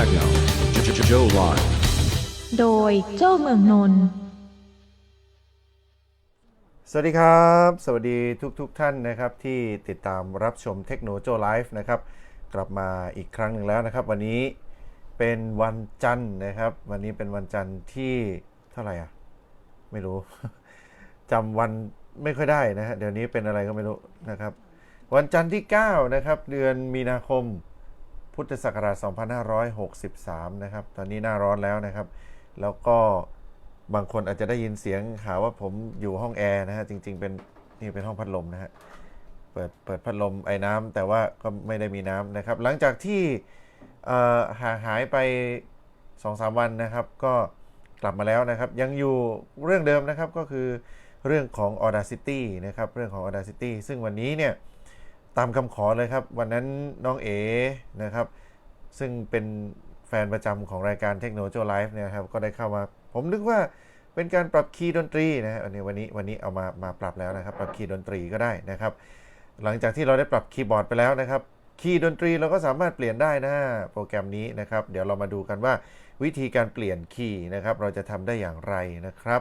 Techno. Joe Live. โดยเจ้าเมืองนนท์สวัสดีครับ สวัสดีทุกๆทท่านนะครับที่ติดตามรับชมเทคโนโลยีไลฟ์นะครับกลับมาอีกครั้งหนึ่งแล้วนะครับ วันนี้เป็นวันจันทร์นะครับ วันนี้เป็นวันจันทร์ที่เท่าไหร่อะ ไม่รู้ จำวันไม่ค่อยได้นะฮะเดี๋ยวนี้เป็นอะไรก็ไม่รู้นะครับ วันจันทร์ที่ 9 นะครับ เดือนมีนาคม พุทธศักราช 2563 นะครับ ตอนนี้หน้าร้อนแล้วนะครับ แล้วก็บางคนอาจจะได้ยินเสียงหาว่าผมอยู่ห้องแอร์นะฮะ จริง ๆ เป็นนี่เป็นห้องพัดลมนะฮะ เปิดเปิดพัดลมไอ้น้ำแต่ว่าก็ไม่ได้มีน้ำนะครับ หลังจากที่ห่างหายไป 2-3 วันนะครับ ก็กลับมาแล้วนะครับ ยังอยู่เรื่องเดิมนะครับก็คือเรื่องของ Audacity นะครับ เรื่องของ Audacity ซึ่งวันนี้เนี่ย ตามคำขอเลยครับ วันนั้นน้องเอนะครับ ซึ่งเป็นแฟนประจำของรายการเทคโนโลยีไลฟ์เนี่ยครับก็ได้เข้ามา ผมนึกว่าเป็นการปรับคีย์ดนตรีนะฮะวันนี้วันนี้วันนี้เอามามาปรับแล้วนะครับ ปรับคีย์ดนตรีก็ได้นะครับ หลังจากที่เราได้ปรับคีย์บอร์ดไปแล้วนะครับคีย์ดนตรีเราก็สามารถเปลี่ยนได้นะโปรแกรมนี้นะครับ เดี๋ยวเรามาดูกันว่าวิธีการเปลี่ยนคีย์นะครับ เราจะทำได้อย่างไรนะครับ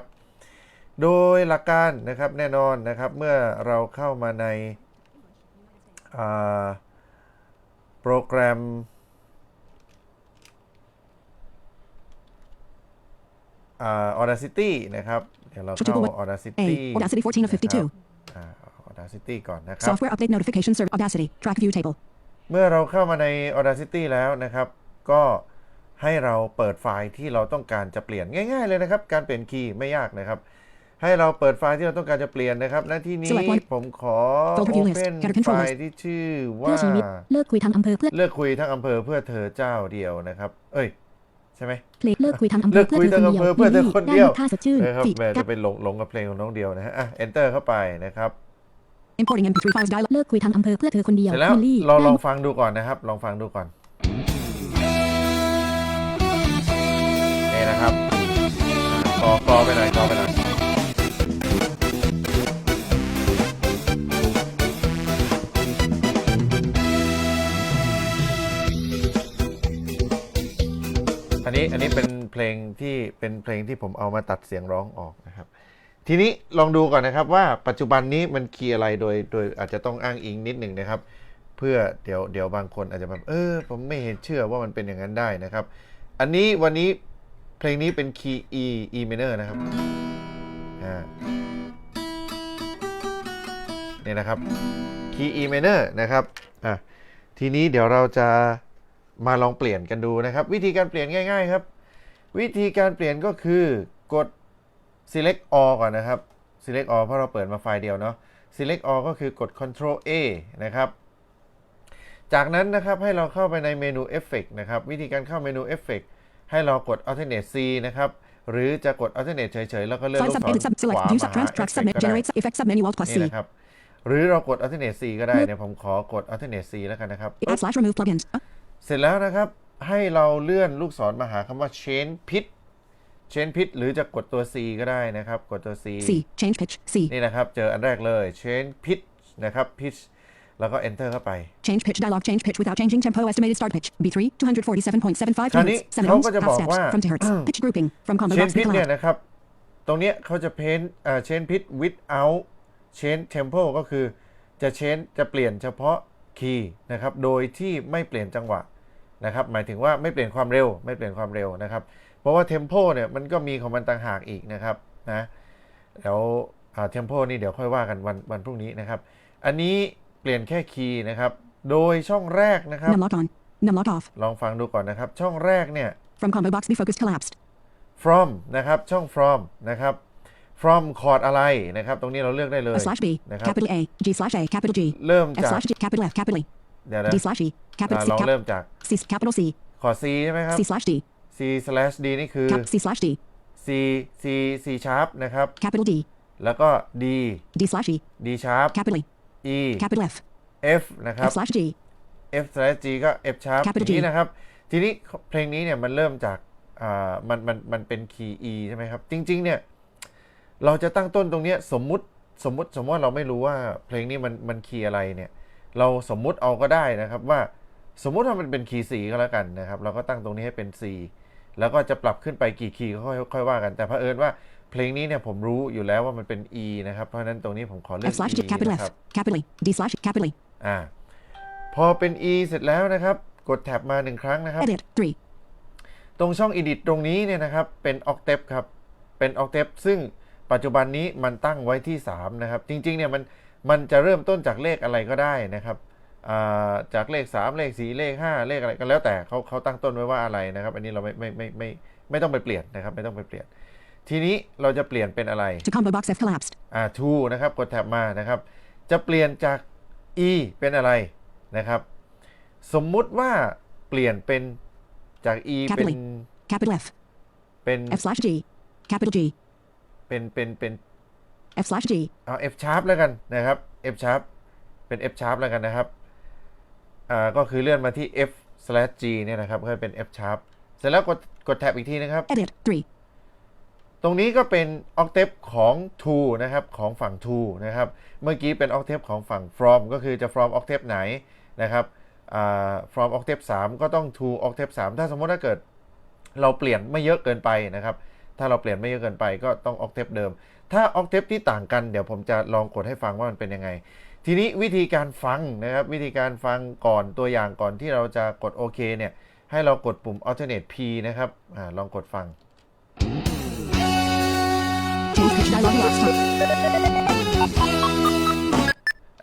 โดยหลักการนะครับแน่นอนนะครับ เมื่อเราเข้ามาใน โปรแกรมอ่า Audacity นะครับ เดี๋ยวเราเข้า Switchable A. Audacity Audacity 14 of 52. อ่า Audacity ก่อนนะครับ Software update notification server. Audacity. Track view table. เมื่อเราเข้ามาใน Audacity แล้วนะครับ ก็ให้เราเปิดไฟล์ที่เราต้องการจะเปลี่ยนง่าย ๆ เลยนะครับ การเปลี่ยนคีย์ไม่ยากนะครับ ให้เราเปิดไฟล์ที่เราต้องการจะเปลี่ยนนะครับหน้าที่นี้ Select one. ผมขอ Filter view list. Open Header control ไฟ list. ล์ที่ชื่อเพื่ว่าอชีวิตเลิกคุยทางอำเภอเพื่อเลิกคุยทั้งอำเภอเพื่อเธอเจ้าเดียวนะครับ เอ้ยใช่ไหมเพลงเลิกคุยทางอำเภเลิอกเพื่อคุยเธอทั้งคนอำเดียวเภอเพื่อเธอคนเดียวได้ค่าสดชื่นนะครับฟีดแหม่กัจะบไปหลงหลงกับเพลงของน้องเดียวนะฮะอะ enter เข้าไปนะครับ importing mp3 files dialog เลิกคุยทางอำเภอเพื่อเธอคนเดียวเสร็จแล้วมิลลี่เราลองได้ฟังดูก่อนนะครับ ลองฟังดูก่อนนี่นะครับกอกอไปหน่อยกอไปหน่อย อันนี้อันนี้เป็นเพลงที่เป็นเพลงที่ผมเอามาตัดเสียงร้องออกนะครับ ทีนี้ลองดูก่อนนะครับว่าปัจจุบันนี้มันคีย์อะไรโดยโดยอาจจะต้องอ้างอิงนิดหนึ่งนะครับ เพื่อเดี๋ยวเดี๋ยวบางคนอาจจะแบบเออ ผมไม่เห็นเชื่อว่ามันเป็นอย่างนั้นได้นะครับ อันนี้วันนี้เพลงนี้เป็นคีย์ E E minor นะครับอ่านี่นะครับคีย์ E minor นะครับอะทีนี้เดี๋ยวเราจะ มาลองเปลี่ยนกันดูนะครับ วิธีการเปลี่ยนง่าย ๆ ครับ วิธีการเปลี่ยนก็คือกด select all ก่อนนะครับ select all เพราะเราเปิดมาไฟล์เดียวเนาะ select all ก็คือกด control A นะครับ จากนั้นนะครับให้เราเข้าไปในเมนู Effect นะครับ วิธีการเข้าเมนู Effect ให้เรากด alternate C นะครับหรือจะกด alternate เฉยๆ แล้วก็เลื่อน File ลูกศ sub ร edit sub ข select วา view มา sub หา trans track Effect submit ก็ได้ generate effect sub menu alt plus นี่ C นะครับหรือเรากด alternate C ก็ได้เนี่ยผมขอกด alternate C แล้วกันนะครับ add slash remove plugins อะ เสร็จแล้วนะครับให้เราเลื่อนลูกศรมาหาคำว่า change pitch change pitch หรือจะกดตัว C ก็ได้นะครับ กดตัว C C change pitch C นี่นะครับ เจออันแรกเลย change pitch นะครับ pitch แล้วก็ enter เข้าไป change pitch dialog change pitch without changing tempo estimated start pitch B3 247.75คราวนี้ hertz 7เขา ohms ก็จะ half บอก steps ว่า from to hertz pitch grouping from combo box change to pitch เนี่ย collab นะครับ ตรงเนี้ยเขาจะ paint อ่า change pitch without change tempo ก็คือจะ change จะเปลี่ยนเฉพาะ คีย์นะครับ โดยที่ไม่เปลี่ยนจังหวะนะครับ หมายถึงว่าไม่เปลี่ยนความเร็ว ไม่เปลี่ยนความเร็วนะครับ เพราะว่า tempo เนี่ยมันก็มีของมันต่างหากอีกนะครับนะเดี๋ยวอ่า tempo นี่เดี๋ยวค่อยว่ากันวันวันพรุ่งนี้นะครับ อันนี้เปลี่ยนแค่คีย์นะครับ โดยช่องแรกนะครับ num lock on num lock off ลองฟังดูก่อนนะครับ ช่องแรกเนี่ย from combo box be focused collapsed from นะครับ ช่อง from นะครับ from คอร์ดอะไรนะครับ ตรงนี้เราเลือกได้เลย A slash B นะครับ capital A G slash A capital G เริ่ม F จาก slash G capital F capital E เดี๋ยวนะ D slash E อ่า capital C ลอง cap เริ่มจาก C capital C คอร์ด C ใช่ไหมครับ C slash D C slash D นี่คือ cap C slash D C C C sharp นะครับ capital D แล้วก็ D D slash E D sharp capital E E capital F F นะครับ F slash G F slash G ก็ F sharp Capital อย่างนี้ G นะครับ ทีนี้เพลงนี้เนี่ยมันเริ่มจากอ่ามันมันมันเป็นคีย์ E ใช่ไหมครับ จริง ๆ เนี่ย เราจะตั้งต้นตรงเนี้ยสมมุติสมมุติสมมติว่าเราไม่รู้ว่าเพลงนี้มันมันคีย์อะไรเนี่ย เราสมมุติเอาก็ได้นะครับว่าสมมุติว่ามันเป็นคีย์ C ก็แล้วกันนะครับ เราก็ตั้งตรงนี้ให้เป็น C แล้วก็จะปรับขึ้นไปกี่คีย์ก็ค่อยค่อยว่ากันแต่เผอิญว่าเพลงนี้เนี่ยผมรู้อยู่แล้วว่ามันเป็น E นะครับ เพราะฉะนั้นตรงนี้ผมขอเลือก F slash E J capital นะครับ F capitally D slash capitally อ่าพอเป็น E เสร็จแล้วนะครับ กดแท็บมาหนึ่งครั้งนะครับ edit 3ตรงช่อง edit ตรงนี้เนี่ยนะครับ เป็น octave ครับ เป็น octave ซึ่ง ปัจจุบันนี้มันตั้งไว้ที่ 3 นะครับ จริงๆเนี่ยมันมันจะเริ่มต้นจากเลขอะไรก็ได้นะครับอ่าจากเลข 3 เลข 4 เลข 5 เลขอะไรก็แล้วแต่เขาเขาตั้งต้นไว้ว่าอะไรนะครับ อันนี้เราไม่ไม่ไม่ไม่ไม่ต้องไปเปลี่ยนนะครับ ไม่ต้องไปเปลี่ยน ทีนี้เราจะเปลี่ยนเป็นอะไร to combo box F collapsed อ่า to นะครับกดแท็บมานะครับ จะเปลี่ยนจาก e เป็นอะไรนะครับ สมมุติว่าเปลี่ยนเป็นจาก e เป็น capital F เป็น F slash G capital G เป็นเป็นเป็น F slash G เอา F sharp แล้วกันนะครับ F sharp เป็น F sharp แล้วกันนะครับอ่าก็คือเลื่อนมาที่ F slash G เนี่ยนะครับก็เป็น F sharp เสร็จแล้วกดกดแท็บอีกทีนะครับ edit 3ตรงนี้ก็เป็น octave ของ to นะครับของฝั่ง to นะครับ เมื่อกี้เป็น octave ของฝั่ง from ก็คือจะ from octave ไหนนะครับอ่า from octave 3ก็ต้อง to octave 3ถ้าสมมติถ้าเกิดเราเปลี่ยนไม่เยอะเกินไปนะครับ ถ้าเราเปลี่ยนไม่เยอะเกินไปก็ต้อง octave เดิม ถ้า octave ที่ต่างกันเดี๋ยวผมจะลองกดให้ฟังว่ามันเป็นยังไง ทีนี้วิธีการฟังนะครับ วิธีการฟังก่อนตัวอย่างก่อนที่เราจะกดโอเคเนี่ย ให้เรากดปุ่ม alternate P นะครับอาลองกดฟัง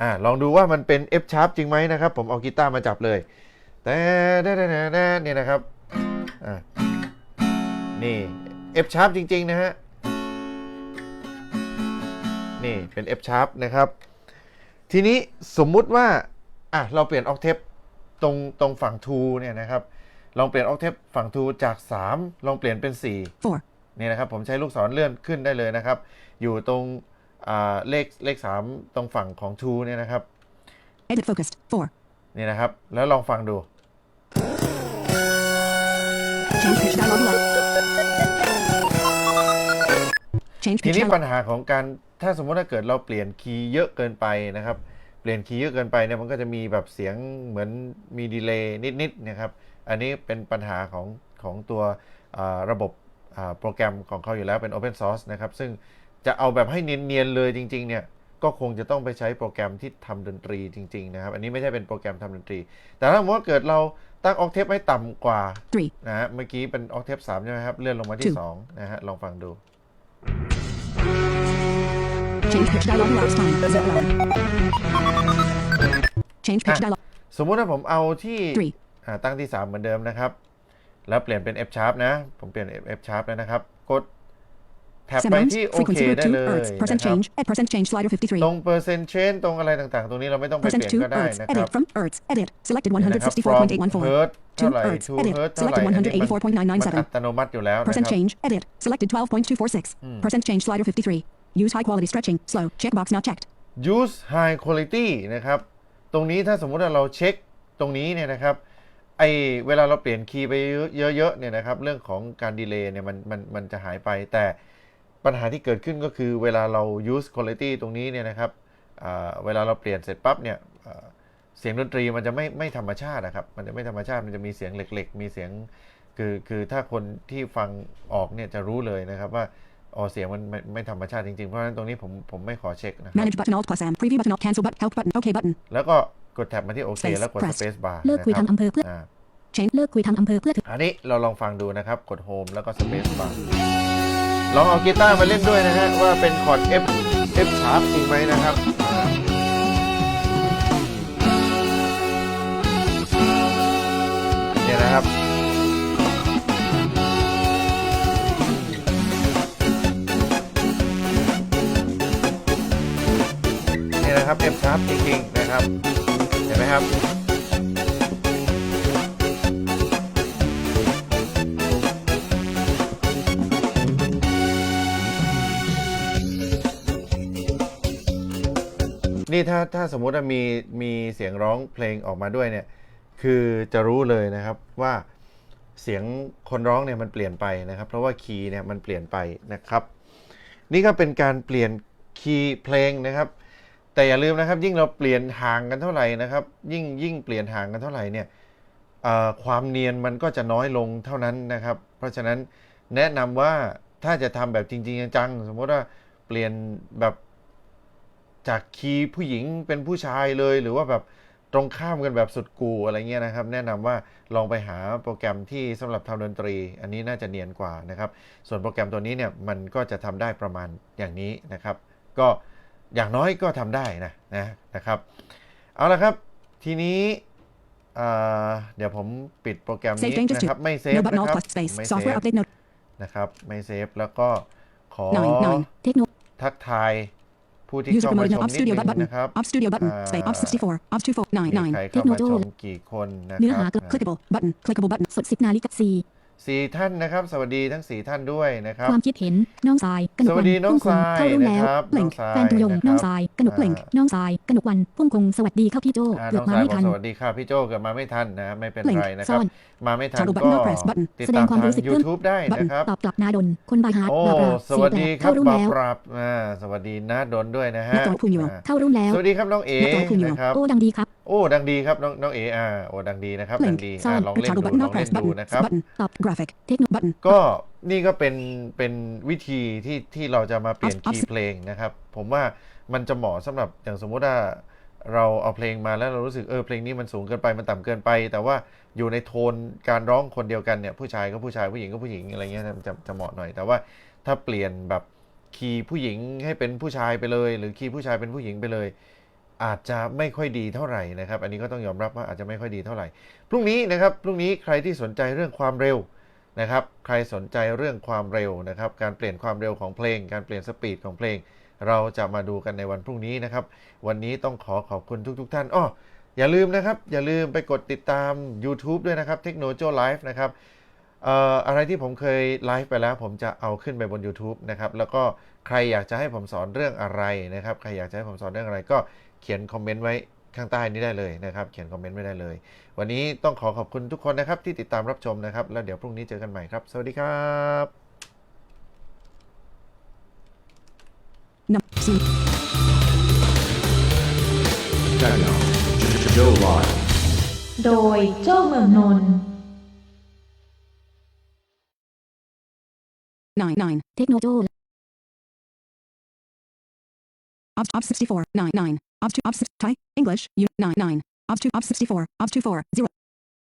อ่าลองดูว่ามันเป็น F sharp จริงไหมนะครับ ผมเอากีตาร์มาจับเลยแต่แต่แต่แต่นี่ยนะครับอ่านี่ F sharp จริง ๆ นะฮะ นี่เป็น F sharp นะครับ ทีนี้สมมุติว่า อะ เราเปลี่ยน octave ตรงตรงฝั่ง 2 เนี่ยนะครับ ลองเปลี่ยน octave ฝั่ง 2 จาก 3 ลองเปลี่ยนเป็น4 4นี่นะครับ ผมใช้ลูกศรเลื่อนขึ้นได้เลยนะครับ อยู่ตรงอ่าเลขเลข 3 ตรงฝั่งของ True เนี่ยนะครับ edit focused 4นี่นะครับ แล้วลองฟังดู change pitch dialog left change ที pitch นี้ dialog ปัญหาของการถ้าสมมติถ้าเกิดเราเปลี่ยนคีย์เยอะเกินไปนะครับ เปลี่ยนคีย์เยอะเกินไปเนี่ยมันก็จะมีแบบเสียงเหมือนมีดีเลย์นิดๆนะครับ อันนี้เป็นปัญหาของของตัวอ่าระบบอ่าโปรแกรมของเขาอยู่แล้วเป็น Open Source นะครับ ซึ่งจะเอาแบบให้เนียนๆเลยจริงๆเนี่ยก็คงจะต้องไปใช้โปรแกรมที่ทำดนตรีจริง ๆ นะครับ อันนี้ไม่ใช่เป็นโปรแกรมทำดนตรี แต่ถ้าสมมติว่าเกิดเราตั้งออกเทปให้ต่ำกว่า3นะฮะเมื่อกี้เป็นออกเทป3ใช่ไหมครับ เลื่อนลงมาที่2นะฮะลองฟังดู change pitch dialog last time 0 change pitch dialog สมมุติว่าผมเอาที่3อ่าตั้งที่ 3 เหมือนเดิมนะครับ แล้วเปลี่ยนเป็น F sharp นะ ผมเปลี่ยน F F sharp แล้วนะครับ กดแท็บไป Seminoles ที่โอเค frequency group ได้2เลย hertz นะ percent ครับ change at percent change slider 53ตรงเปอร์เซ็นต์เชนตรงอะไรต่างๆ ตรงนี้เราไม่ต้องไปเป percent ลี่ยน to ก็ได้ hertz นะครับ edit from hertz edit selected นะครับ from 164.814 hertz 2เท่าไหร่ hertz to edit hertz เท่าไหร่ selected อันนี้มันมันอั184.997ตโนมัติอยู่แล้วนะค percent รับ change edit selected 12.246 percent change slider 53 use high quality stretching slow checkbox not checked use high quality นะครับ ตรงนี้ถ้าสมมุติว่าเราเช็คตรงนี้เนี่ยนะครับ ไอเวลาเราเปลี่ยนคีย์ไปเยอะๆเนี่ยนะครับ เรื่องของการดีเลย์เนี่ยมันมันมันจะหายไป แต่ปัญหาที่เกิดขึ้นก็คือเวลาเรา use quality ตรงนี้เนี่ยนะครับ เวลาเราเปลี่ยนเสร็จปั๊บเนี่ยเสียงดนตรีมันจะไม่ไม่ธรรมชาตินะครับ มันจะไม่ธรรมชาติ มันจะมีเสียงเหล็ก ๆ มีเสียง คือ คือถ้าคนที่ฟังออกเนี่ยจะรู้เลยนะครับว่า อ๋อเสียงมันไม่ไม่ธรรมชาติจริงๆ เพราะฉะนั้นตรงนี้ผมผมไม่ขอเช็คนะครับ manage button alt plus m preview button alt cancel button help button ok button แล้วก็กดแท็บมาที่โอเค Space แล้วกด press Space Bar เลิกคุยนะครับทำอำเภอเพื่ออ่า change เลิกคุยทำอำเภอเพื่อถึงอันนี้เราลองฟังดูนะครับ กด Home แล้วก็ Space Bar ลองเอากีตาร์มาเล่นด้วยนะฮะ ว่าเป็นคอร์ด F F sharp จริงไหมนะครับอ่าเนี่ยนะครับ บจริงๆนะครับ เห็นไหมครับ นี่ถ้าถ้าสมมุติว่ามีมีเสียงร้องเพลงออกมาด้วยเนี่ย คือจะรู้เลยนะครับว่าเสียงคนร้องเนี่ยมันเปลี่ยนไปนะครับ เพราะว่าคีย์เนี่ยมันเปลี่ยนไปนะครับ นี่ก็เป็นการเปลี่ยนคีย์เพลงนะครับ แต่อย่าลืมนะครับ ยิ่งเราเปลี่ยนห่างกันเท่าไหร่นะครับ ยิ่งยิ่งเปลี่ยนห่างกันเท่าไหร่เนี่ยความเนียนมันก็จะน้อยลงเท่านั้นนะครับ เพราะฉะนั้นแนะนำว่าถ้าจะทำแบบจริง ๆ จังๆสมมติว่าเปลี่ยนแบบจากคีย์ผู้หญิงเป็นผู้ชายเลย หรือว่าแบบตรงข้ามกันแบบสุดกูอะไรเงี้ยนะครับ แนะนำว่าลองไปหาโปรแกรมที่สำหรับทำดนตรี อันนี้น่าจะเนียนกว่านะครับ ส่วนโปรแกรมตัวนี้เนี่ยมันก็จะทำได้ประมาณอย่างนี้นะครับ ก็ อย่างน้อยก็ทำได้นะนะนะครับ เอาละครับ ทีนี้อ่าเดี๋ยวผมปิดโปรแกรม Save นี้ changes นะครับ to ไม่เซฟ no button นะ alt ครับ plus space ไม่เซ software ฟ update note นะครับไม่เซฟแล้วก็ขอ9 9 techno ทักทายผู้ที่ user เข้ามา promoted ช no ม up นิด studio นึ but ง button นะครับ up studio button อ่า space up 64 up 24มีใคร99เข้ามาช techno มกี่คนนะคเนื้อรัหาบ clickable button clickable button สด10นาฬิกา สี่ท่านนะครับ สวัสดีทั้งสี่ท่านด้วยนะครับ ความคิดเห็นน้องสายกนกสวัวัสดีน้องพุ่คทรายเข้ารุ่นแล้วนะครับเปล่งน้องทรายแฟนตัวยงนะครับน้องสายกนกเปล่งอ่าน้องสายกนกวันพุ่งคงสวัสดีเข้าพี่โจอ่าเกืน้ออบงมาสายไม่บอกทันสวัสดีค่ะพี่โจเกิดมาไม่ทันนะไม่เป็นเปล่งไรนะครับซ่อนมาไม่ทัน Shadow ก็ button no press button ติดแสดตางมความทางรู้สึกเพิ่ม YouTube ได้บัตนะครับตอบกลับนาดนคนบายฮาร์ดโอ้บาบราสวัสดีครับเข้ารุ่นบาแล้วปรับอ่าสวัสดีนะดนด้วยนะฮะนักจอยพูนยูอ่าเข้ารุ่นแล้วสวัสดีครับน้องเอ๋นักจอยพูนยูนะครับโอ้ดังดีครับ โอ้ดังดีครับน้องน้องเอ๋อ่าโอ้ดังดีนะครับเปล่ดังงดีซ่ออ่านลองเล่น Shadow ดู button ล no องเล่ press นดู button นะครับ button ตอบ graphic techno button ก็นี่ก็เป็นเป็นวิธีที่ที่เราจะมาเปลี่ยน Up- คีย์เพลงนะครับ ผมว่ามันจะเหมาะสำหรับอย่างสมมุติว่าเราเอาเพลงมาแล้วเรารู้สึกเออเพลงนี้มันสูงเกินไปมันต่ำเกินไป แต่ว่าอยู่ในโทนการร้องคนเดียวกันเนี่ยผู้ชายก็ผู้ชายผู้หญิงก็ผู้หญิงอะไรเงี้ยจะจะจะเหมาะหน่อย แต่ว่าถ้าเปลี่ยนแบบคีย์ผู้หญิงให้เป็นผู้ชายไปเลย หรือคีย์ผู้ชายเป็นผู้หญิงไปเลย อาจจะไม่ค่อยดีเท่าไหร่นะครับ อันนี้ก็ต้องยอมรับว่าอาจจะไม่ค่อยดีเท่าไหร่ พรุ่งนี้นะครับ พรุ่งนี้ใครที่สนใจเรื่องความเร็วนะครับ ใครสนใจเรื่องความเร็วนะครับ การเปลี่ยนความเร็วของเพลง การเปลี่ยนสปีดของเพลง เราจะมาดูกันในวันพรุ่งนี้นะครับ วันนี้ต้องขอขอบคุณทุก ๆท่านอ้ออย่าลืมนะครับ อย่าลืมไปกดติดตาม YouTube ด้วยนะครับเทคโนโลยีไลฟ์นะครับเอ่ออะไรที่ผมเคยไลฟ์ไปแล้ว ผมจะเอาขึ้นไปบน YouTube นะครับ แล้วก็ใครอยากจะให้ผมสอนเรื่องอะไรนะครับ ใครอยากจะให้ผมสอนเรื่องอะไรก็ เขียนคอมเมนต์ไว้ข้างใต้นี้ได้เลยนะครับ เขียนคอมเมนต์ไว้ได้เลย วันนี้ต้องขอขอบคุณทุกคนนะครับที่ติดตามรับชมนะครับ แล้วเดี๋ยวพรุ่งนี้เจอกันใหม่ครับ สวัสดีครับนำสู่ Techno. Joe Live. โดยโจ้เมืองนนท์9 9 techno of, of 64, 9, 9, of 2, of 6, tie, English, U, 9, 9, of 2, of 64, of 2, 4, 0.